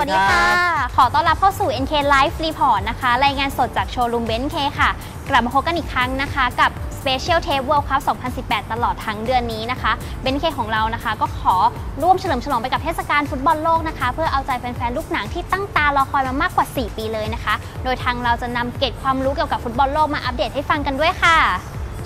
สวัสดีค่ะ ขอต้อนรับเข้าสู่ NK Live Report นะคะ รายงานสดจากโชว์รูมเบนซ์เคค่ะ กลับมาพบกันอีกครั้งนะคะกับ Special Tape World Cup 2018 ตลอดทั้งเดือนนี้นะคะ เบนซ์เคของเรานะคะ ก็ขอร่วมเฉลิมฉลองไปกับเทศกาลฟุตบอลโลกนะคะ เพื่อเอาใจแฟนๆ ลูกหนังที่ตั้งตารอคอยมามากกว่า 4 ปีเลยนะคะ โดยทางเราจะนำเกร็ดความรู้เกี่ยวกับฟุตบอลโลกมาอัปเดตให้ฟังกันด้วยค่ะ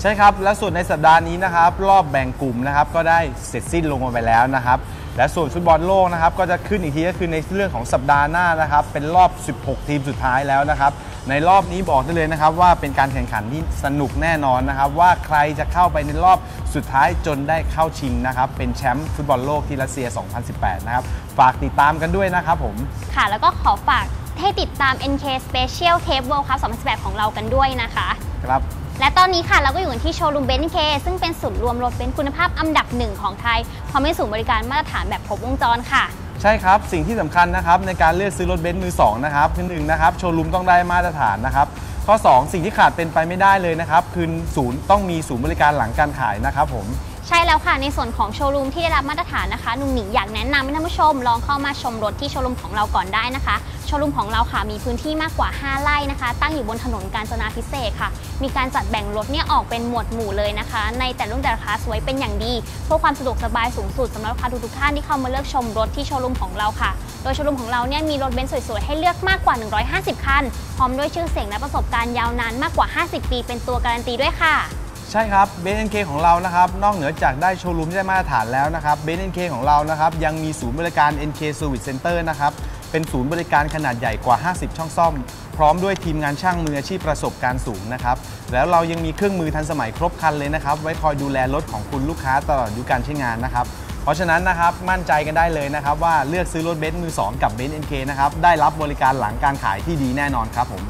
ใช่ครับ และส่วนในสัปดาห์นี้นะครับ รอบแบ่งกลุ่มนะครับก็ได้เสร็จสิ้นลงมาไปแล้วนะครับ และส่วนฟุตบอลโลกนะครับก็จะขึ้นอีกทีก็คือในเรื่องของสัปดาห์หน้านะครับเป็นรอบ 16 ทีมสุดท้ายแล้วนะครับในรอบนี้บอกได้เลยนะครับว่าเป็นการแข่งขันที่สนุกแน่นอนนะครับว่าใครจะเข้าไปในรอบสุดท้ายจนได้เข้าชิงนะครับเป็นแชมป์ฟุตบอลโลกที่รัสเซีย 2018 นะครับฝากติดตามกันด้วยนะครับผม ค่ะ แล้วก็ขอฝากให้ติดตาม NK Special Tape World Cup 2018 ของเรากันด้วยนะคะ ครับ และตอนนี้ค่ะเราก็อยู่กันที่โชว์รูมเบนซ์เคซึ่งเป็นศูนย์รวมรถเบนซ์คุณภาพอันดับหนึ่งของไทยพร้อมให้ศูนย์บริการมาตรฐานแบบครบวงจรค่ะ ใช่ครับ สิ่งที่สำคัญนะครับในการเลือกซื้อรถเบนซ์มือ2นะครับคือหนึ่งนะครับโชว์รูมต้องได้มาตรฐานนะครับข้อ 2 สิ่งที่ขาดเป็นไปไม่ได้เลยนะครับคือศูนย์ต้องมีศูนย์บริการหลังการขายนะครับผม ใช่แล้วค่ะในส่วนของโชว์รูมที่ได้รับมาตรฐานนะคะหนุ่มหนิงอยากแนะนำให้ท่านผู้ชมลองเข้ามาชมรถที่โชว์รูมของเราก่อนได้นะคะ โชว์รูมของเราค่ะมีพื้นที่มากกว่า 5 ไร่นะคะ ตั้งอยู่บนถนนกาญจนาพิเศษค่ะ มีการจัดแบ่งรถเนี่ยออกเป็นหมวดหมู่เลยนะคะ ในแต่รุ่นแต่ละคลาสไว้เป็นอย่างดีเพื่อความสะดวกสบายสูงสุดสำหรับลูกค้าทุกท่านที่เข้ามาเลือกชมรถที่โชว์รูมของเราค่ะ โดยโชว์รูมของเราเนี่ยมีรถเบนซ์สวยๆให้เลือกมากกว่า 150 คันพร้อมด้วยชื่อเสียงและประสบการณ์ยาวนานมากกว่า 50 ปี เป็นตัวการันตีด้วยค่ะ ใช่ครับเบนซ์เคของเรานะครับ นอกเหนือจากได้โชว์รูมที่ได้มาตรฐานแล้วนะครับเบนซ์เคของเรานะครับ ยังมีศูนย์บริการ NK Service Center นะครับ เป็นศูนย์บริการขนาดใหญ่กว่า 50 ช่องซ่อม พร้อมด้วยทีมงานช่างมืออาชีพประสบการณ์สูงนะครับ แล้วเรายังมีเครื่องมือทันสมัยครบครันเลยนะครับ ไว้คอยดูแลรถของคุณลูกค้าตลอดอายุการใช้งานนะครับเพราะฉะนั้นนะครับมั่นใจกันได้เลยนะครับ ว่าเลือกซื้อรถเบนซ์มือ 2 กับเบนซ์ NK นะครับได้รับบริการหลังการขายที่ดีแน่นอนครับผม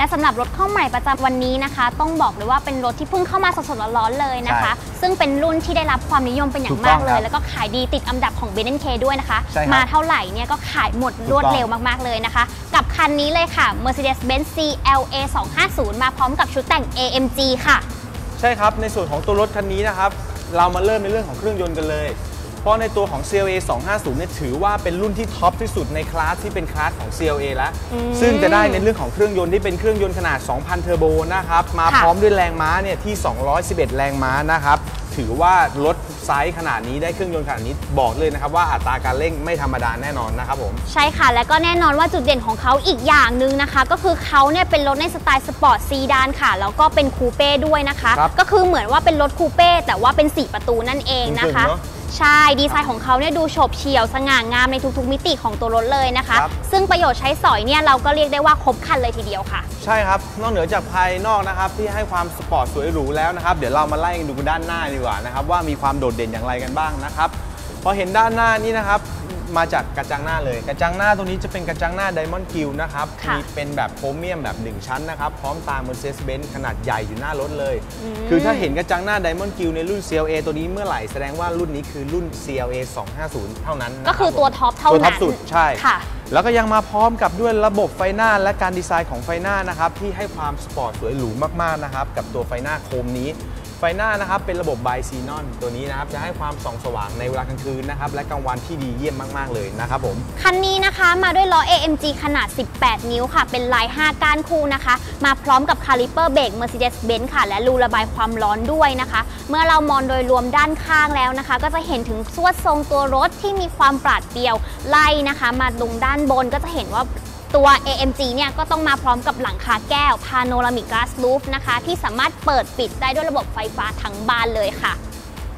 และสำหรับรถเข้าใหม่ประจำวันนี้นะคะ ต้องบอกเลยว่าเป็นรถที่เพิ่งเข้ามาสดๆร้อนๆเลยนะคะ ซึ่งเป็นรุ่นที่ได้รับความนิยมเป็นอย่างมากเลถูกต้องครัยบแล้วก็ขายดีติดอันดับของ b n k ด้วยนะคะใช่ครับมาเท่าไหร่เนี่ยก็ขายหมดรวดถูกต้องเร็วมากๆเลยนะคะ กับคันนี้เลยค่ะ Mercedes-Benz CLA 250 มาพร้อมกับชุดแต่ง AMG ค่ะ ใช่ครับในส่วนของตัวรถคันนี้นะครับเรามาเริ่มในเรื่องของเครื่องยนต์กันเลย เพราะในตัวของ CLA 250เนี่ยถือว่าเป็นรุ่นที่ท็อปที่สุดในคลาสที่เป็นคลาสของ CLA แล้วอืมซึ่งจะได้ในเรื่องของเครื่องยนต์ที่เป็นเครื่องยนต์ขนาด 2,000 เทอร์โบนะครับ มาค่ะพร้อมด้วยแรงม้าเนี่ยที่ 211 แรงม้านะครับ ถือว่ารถไซส์ขนาดนี้ได้เครื่องยนต์ขนาดนี้บอกเลยนะครับว่าอัตราการเร่งไม่ธรรมดาแน่นอนนะครับผม ใช่ค่ะ และก็แน่นอนว่าจุดเด่นของเขาอีกอย่างหนึ่งนะคะ ก็คือเขาเนี่ยเป็นรถในสไตล์สปอร์ตซีดานค่ะ แล้วก็เป็นคูเป้ด้วยนะคะครับก็คือเหมือนว่าเป็นรถคูเป้แต่ว่าเป็น 4 ประตูนั่นเองนะคะเจ๋งๆเนอะ ใช่ดีไซน์ของเขาเนี่ยดูโฉบเฉี่ยวสง่างามในทุกๆ มิติของตัวรถเลยนะคะ ครับ ซึ่งประโยชน์ใช้สอยเนี่ยเราก็เรียกได้ว่าครบครันเลยทีเดียวค่ะ ใช่ครับ นอกเหนือจากภายนอกนะครับ ที่ให้ความสปอร์ตสวยหรูแล้วนะครับ เดี๋ยวเรามาไล่กันดูด้านหน้าดีกว่านะครับ ว่ามีความโดดเด่นอย่างไรกันบ้างนะครับ พอเห็นด้านหน้านี้นะครับ มาจากกระจังหน้าเลย กระจังหน้าตรงนี้จะเป็นกระจังหน้า Diamond g r i l l นะครับ ค่ะมีเป็นแบบโพรเมียมแบบ 1 ชั้นนะครับ พร้อมตาม Mercedes-Benz ขนาดใหญ่อยู่หน้ารถเลย อืม คือถ้าเห็นกระจังหน้า Diamond g r i l l ในรุ่น CLA ตัวนี้เมื่อไหร่แสดงว่ารุ่นนี้คือรุ่น CLA 250 เท่านั้นนะก็คือรับผมตัวท็อปเท่าตัวท็อนั้ปน สุดใช่ ค่ะ แล้วก็ยังมาพร้อมกับด้วยระบบไฟหน้าและการดีไซน์ของไฟหน้านะครับที่ให้ความสปอร์ตสวยหรูมากๆนะครับกับตัวไฟหน้าโคมนี้ ไฟหน้านะครับเป็นระบบไบซีนอนตัวนี้นะครับจะให้ความส่องสว่างในเวลากลางคืนนะครับและกลางวันที่ดีเยี่ยมมาก ๆ เลยนะครับผมคันนี้นะคะมาด้วยล้อ AMG ขนาด 18 นิ้วค่ะ เป็นลาย 5 ก้านคู่นะคะ มาพร้อมกับคาลิเปอร์เบรก Mercedes-Benz ค่ะ และรูระบายความร้อนด้วยนะคะ เมื่อเรามองโดยรวมด้านข้างแล้วนะคะ ก็จะเห็นถึงสวดทรงตัวรถที่มีความปราดเปรียวไล่นะคะ มาตรงด้านบนก็จะเห็นว่า ตัว AMG เนี่ยก็ต้องมาพร้อมกับหลังคาแก้ว Panoramic Glass Roof นะคะ ที่สามารถเปิดปิดได้ด้วยระบบไฟฟ้าทั้งบานเลยค่ะ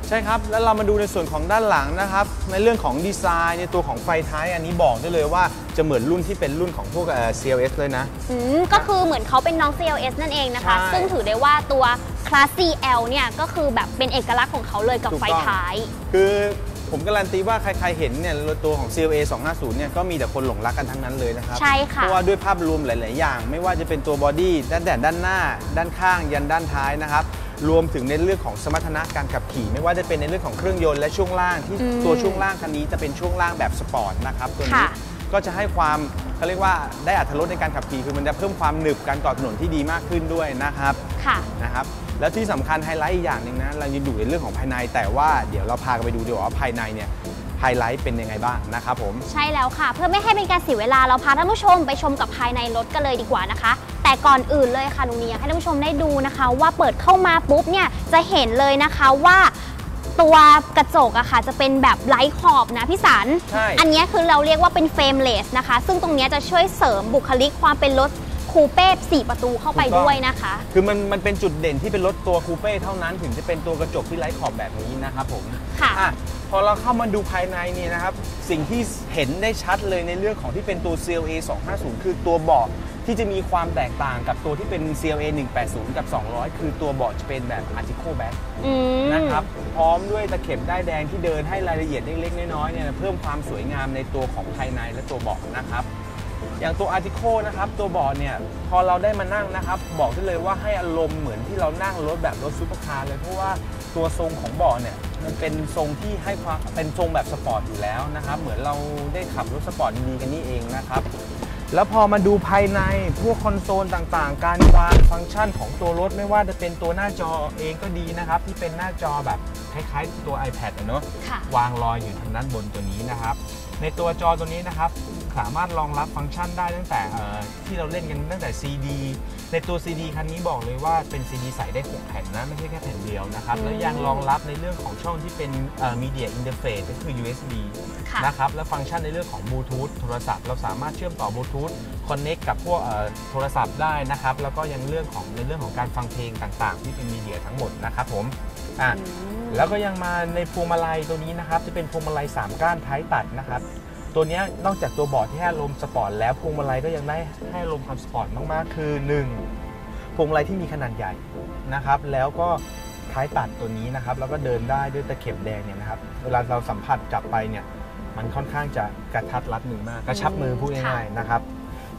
ใช่ครับ แล้วเรามาดูในส่วนของด้านหลังนะครับ ในเรื่องของดีไซน์ในตัวของไฟท้ายอันนี้บอกได้เลยว่าจะเหมือนรุ่นที่เป็นรุ่นของพวกเอ่อ CLS เลยนะ อืมก็คือเหมือนเขาเป็นน้อง CLS นั่นเองนะคะ ใช่ ซึ่งถือได้ว่าตัว Class CL เนี่ยก็คือแบบเป็นเอกลักษณ์ของเขาเลยกับถูกไฟต้องท้าย คือ ผมการันตีว่าใครๆเห็นเนี่ยตัวของ CLA 250เนี่ยก็มีแต่คนหลงรักกันทั้งนั้นเลยนะครับใช่ค่ะ เพราะว่าด้วยภาพรวมหลาย ๆ อย่าง ไม่ว่าจะเป็นตัวบอดี้ด้านแต่ด้านหน้า ด้านข้าง ยันด้านท้ายนะครับรวมถึงในเรื่องของสมรรถนะการขับขี่ ไม่ว่าจะเป็นในเรื่องของเครื่องยนต์และช่วงล่างที่อืมตัวช่วงล่างคันนี้จะเป็นช่วงล่างแบบสปอร์ตนะครับตัวนี้ค่ะก็จะให้ความเขาเรียกว่าได้อัตรถรสในการขับขี่คือมันจะเพิ่มความหนึบการเกาะถนนที่ดีมากขึ้นด้วยนะครับค่ะนะครับ แล้วที่สำคัญไฮไลท์อีกอย่างหนึ่งนะ เรายังดูในเรื่องของภายใน แต่ว่าเดี๋ยวเราพากันไปดูดีกว่าว่าภายในเนี่ยไฮไลท์เป็นยังไงบ้างนะครับผม ใช่แล้วค่ะ เพื่อไม่ให้เป็นการเสียเวลาเราพาท่านผู้ชมไปชมกับภายในรถกันเลยดีกว่านะคะ แต่ก่อนอื่นเลยค่ะหนูเนียให้ท่านผู้ชมได้ดูนะคะ ว่าเปิดเข้ามาปุ๊บเนี่ยจะเห็นเลยนะคะว่าตัวกระจกอะค่ะจะเป็นแบบไร้ขอบนะพี่สันใช่อันเนี้ยคือเราเรียกว่าเป็นเฟรมเลสนะคะ ซึ่งตรงเนี้ยจะช่วยเสริมบุคลิกความเป็นรถ คูเป้4ประตูเข้าไปด้วยนะคะ คือมันมันเป็นจุดเด่นที่เป็นรถตัวคูเป้เท่านั้นถึงจะเป็นตัวกระจกที่ไร้ขอบแบบนี้นะครับผมค่ะอะพอเราเข้ามาดูภายในเนี่ยนะครับ สิ่งที่เห็นได้ชัดเลยในเรื่องของที่เป็นตัว CLA 250 คือตัวเบาะที่จะมีความแตกต่างกับตัวที่เป็น CLA 180 กับ 200 คือตัวเบาะจะเป็นแบบ Article Back อืมนะครับ พร้อมด้วยตะเข็บด้ายแดงที่เดินให้รายละเอียดเล็กๆน้อยๆเนี่ยเพิ่มความสวยงามในตัวของภายในและตัวเบาะนะครับ อย่างตัว Article นะครับตัวเบาะเนี่ยพอเราได้มานั่งนะครับบอกได้เลยว่าให้อารมณ์เหมือนที่เรานั่งรถแบบรถซูเปอร์คาร์เลยเพราะว่าตัวทรงของเบาะเนี่ยมันเป็นทรงที่ให้ความเป็นทรงแบบสปอร์ตอยู่แล้วนะครับเหมือนเราได้ขับรถสปอร์ตดีๆกันนี่เองนะครับแล้วพอมาดูภายในพวกคอนโซลต่างๆ การวางฟังก์ชันของตัวรถไม่ว่าจะเป็นตัวหน้าจอเองก็ดีนะครับ ที่เป็นหน้าจอแบบคล้ายๆตัว iPad อะเนอะค่ะวางลอยอยู่ทางด้านบนตัวนี้นะครับ ในตัวจอตัวนี้นะครับ สามารถรองรับฟังก์ชันได้ตั้งแต่เอ่อที่เราเล่นกันตั้งแต่ CD ในตัว CD คันนี้บอกเลยว่าเป็น CD ใส่ได้ 6 แผ่นนะ ไม่ใช่แค่แผ่นเดียวนะครับอืมแล้วยังรองรับในเรื่องของช่องที่เป็นเอ่อ Media Interface ก็คือ USB ค่ะนะครับ และฟังก์ชันในเรื่องของบลูทูธโทรศัพท์เราสามารถเชื่อมต่อบลูทูธคอนเน็กกับพวกเอ่อโทรศัพท์ได้นะครับ แล้วก็ยังเรื่องของในเรื่องของการฟังเพลงต่างๆ ที่เป็นมีเดียทั้งหมดนะครับผมอะอืมแล้วก็ยังมาในพวงมาลัยตัวนี้นะครับจะเป็นพวงมาลัย3ก้านท้ายตัดนะครับ ตัวนี้นอกจากตัวบอร์ดที่ให้อารมสปอร์ตแล้วพวงมาลัยก็ยังได้ให้อารมความสปอร์ตมากๆ คือ 1. พวงมาลัยที่มีขนาดใหญ่นะครับ แล้วก็ท้ายตัดตัวนี้นะครับ แล้วก็เดินได้ด้วยตะเข็บแดงเนี่ยนะครับ เวลาเราสัมผัสจับไปเนี่ย มันค่อนข้างจะกระทัดรัดมือมาก กระชับมือพูดง่ายๆนะครับ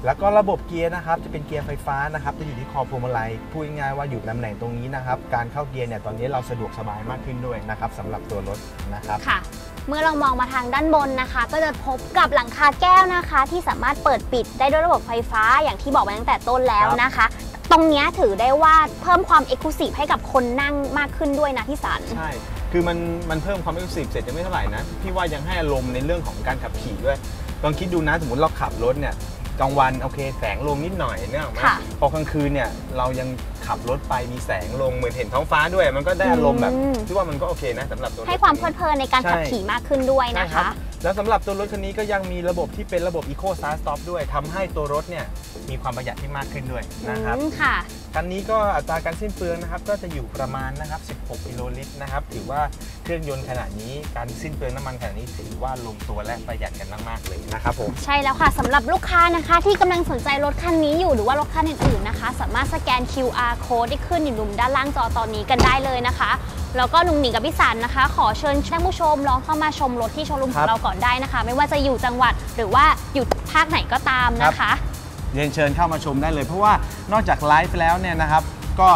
แล้วก็ระบบเกียร์นะครับ จะเป็นเกียร์ไฟฟ้านะครับ จะอยู่ที่คอพวงมาลัย พูดง่ายๆว่าอยู่ตำแหน่งตรงนี้นะครับ การเข้าเกียร์เนี่ย ตอนนี้เราสะดวกสบายมากขึ้นด้วยนะครับสำหรับตัวรถนะครับค่ะ เมื่อเรามองมาทางด้านบนนะคะ ก็จะพบกับหลังคาแก้วนะคะ ที่สามารถเปิดปิดได้ด้วยระบบไฟฟ้าอย่างที่บอกไปตั้งแต่ต้นแล้วนะคะ ตรงนี้ถือได้ว่าเพิ่มความเอกลุศิให้กับคนนั่งมากขึ้นด้วยนะพี่สันใช่คือมันมันเพิ่มความเอกลุศิเสร็จยังไม่เท่าไหร่นะพี่ว่ายังให้อารมณ์ในเรื่องของการขับขี่ด้วยลองคิดดูนะสมมติเราขับรถเนี่ย กลางวันโอเคแสงลงนิดหน่อยเนี่ยหรอกไหมค่ะพอกลางคืนเนี่ยเรายังขับรถไปมีแสงลงเหมือนเห็นท้องฟ้าด้วย มันก็ได้อารมณ์แบบอืมพี่ว่ามันก็โอเคนะสำหรับตัวรถให้ความเพคัลินดนี้เพลินในการขับใช่ขี่มากขึ้นด้วยใช่นะครัคะ บ แล้วสำหรับตัวรถคันนี้ก็ยังมีระบบที่เป็นระบบ Eco Start Stop ด้วยทำให้ตัวรถเนี่ยมีความประหยัดที่มากขึ้นด้วยนะครับอืมค่ะ คันนี้ก็อัตราการสิ้นเปลืองนะครับก็จะอยู่ประมาณนะครับ 16 กิโลลิตรนะครับถือว่าเครื่องยนต์ขนาดนี้การสิ้นเปลืองน้ำมันขนาดนี้ถือว่าลงตัวและประหยัดกันมากๆเลยนะครับผม ใช่แล้วค่ะสำหรับลูกค้านะคะที่กำลังสนใจรถคันนี้อยู่หรือว่ารถคันอื่นๆนะคะ สามารถสแกน QR code ที่ขึ้นอยู่มุมด้านล่างจอตอนนี้กันได้เลยนะคะ แล้วก็หนุ่งหนิงกับพี่สันนะคะ ขอเชิญท่านผู้ชมลองเข้ามาชมรถที่โชว์รูมขครัองบ เราก่อนได้นะคะ ไม่ว่าจะอยู่จังหวัดหรือว่าอยู่ภาคไหนก็ตามนะคะ เรียนเชิญเข้ามาชมได้เลย เพราะว่านอกจากไลฟ์แล้วเนี่ยนะครับ ก็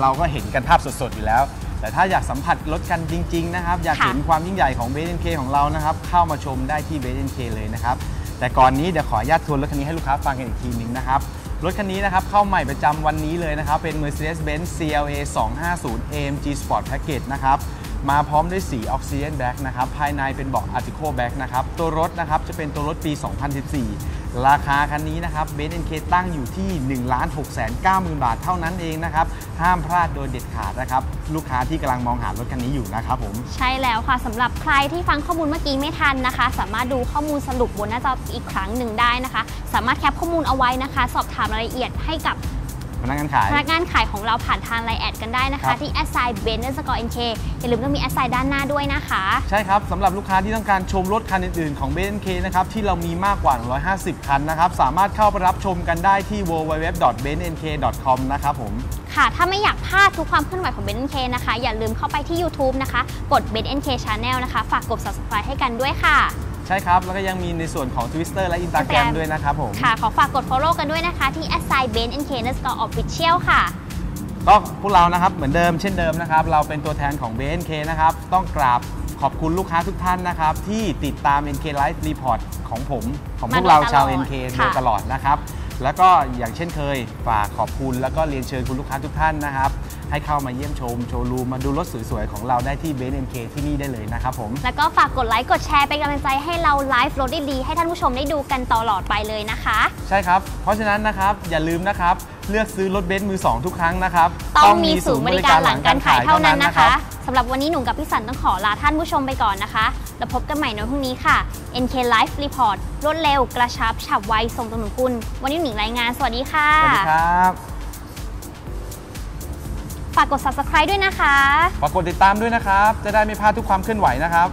เราก็เห็นกันภาพสดๆอยู่แล้ว แต่ถ้าอยากสัมผัสรถกันจริง ๆ นะครับ อยากค่ะ เห็นความยิ่งใหญ่ของเบนเคของเรานะครับ เข้ามาชมได้ที่เบนเคเลยนะครับ แต่ก่อนนี้เดี๋ยวขออนุญาตทวนรถคันนี้ให้ลูกค้าฟังกันอีกทีหนึ่งนะครับ รถคันนี้นะครับเข้าใหม่ประจำวันนี้เลยนะครับ เป็น Mercedes-Benz CLA 250 AMG Sport Package นะครับมาพร้อมด้วยสี Oxygen Black นะครับ ภายในเป็นเบาะ Article Black นะครับ ตัวรถนะครับจะเป็นตัวรถปี 2014 ราคาคันนี้นะครับ b n k ตั้งอยู่ที่ 1 6 9 0 0 0 0 บาทเท่านั้นเองนะครับ ห้ามพลาดโดยเด็ดขาดนะครับ ลูกค้าที่กำลังมองหารถคันนี้อยู่นะครับผม ใช่แล้วค่ะสำหรับใครที่ฟังข้อมูลเมื่อกี้ไม่ทันนะคะ สามารถดูข้อมูลสรุปบนหน้าจออีกครั้งหนึ่งได้นะคะ สามารถแคปข้อมูลเอาไว้นะคะ สอบถามรายละเอียดให้กับ พนักงานขาย พนักงานขายของเราผ่านทางไลน์แอดกันได้นะครัคะ บ ที่ s i b e n s c o r NK อย่าลืมต้องมี s i ด้านหน้าด้วยนะคะ ใช่ครับสำหรับลูกค้าที่ต้องการชมรถคันอื่นๆของ b n k นะครับที่เรามีมากกว่า 150 คันนะครับ สามารถเข้าไปรับชมกันได้ที่ www.bnk.com นะครับผม ค่ะ ถ้าไม่อยากพลาดทุกความเคลื่อนไหวของ b e n k นะคะ อย่าลืมเข้าไปที่ YouTube นะคะ กด b e n k Channel นะคะ ฝากกด subscribe ให้กันด้วยค่ะ ใช่ครับ แล้วก็ยังมีในส่วนของ Twitter และ Instagram Instagram ด้วยนะครับผม ค่ะ ขอฝากกด follow กันด้วยนะคะ ที่ s i b e n k underscore official ค่ะ ก็พวกเรานะครับ เหมือนเดิมเช่นเดิมนะครับ เราเป็นตัวแทนของ BNK นะครับ ต้องกราบขอบคุณลูกค้าทุกท่านนะครับ ที่ติดตาม NK Live Report ของผม ของพวกเราชาวมาโดยตลอด NK โดค่ะยตลอดนะครับ แล้วก็อย่างเช่นเคย ฝากขอบคุณแล้วก็เรียนเชิญคุณลูกค้าทุกท่านนะครับ ให้เข้ามาเยี่ยมชมโชว์รูมมาดูรถสวยๆ ของเราได้ที่เบนซ์เอ็นเคที่นี่ได้เลยนะครับผม แล้วก็ฝากกดไลค์กดแชร์เป็นกำลังใจให้เราไลฟ์รถดีๆให้ท่านผู้ชมได้ดูกันตลอดไปเลยนะคะ ใช่ครับ เพราะฉะนั้นนะครับอย่าลืมนะครับเลือกซื้อรถเบนซ์มือสองทุกครั้งนะครับต้องมีศูนย์บริการหลังการขายเท่านั้นนะคะสำหรับวันนี้หนุ่มกับพี่สันต้องขอลาท่านผู้ชมไปก่อนนะคะ แล้วพบกันใหม่ในวันพรุ่งนี้ค่ะ NK Live Report รวดเร็ว กระชับ ฉับไวส่งตรงถึงคุณ วันนี้หนิงรายงาน สวัสดีค่ะ สวัสดีครับ ฝากกด subscribe ด้วยนะคะ ฝากกดติดตามด้วยนะครับ จะได้ไม่พลาดทุกความเคลื่อนไหวนะครับ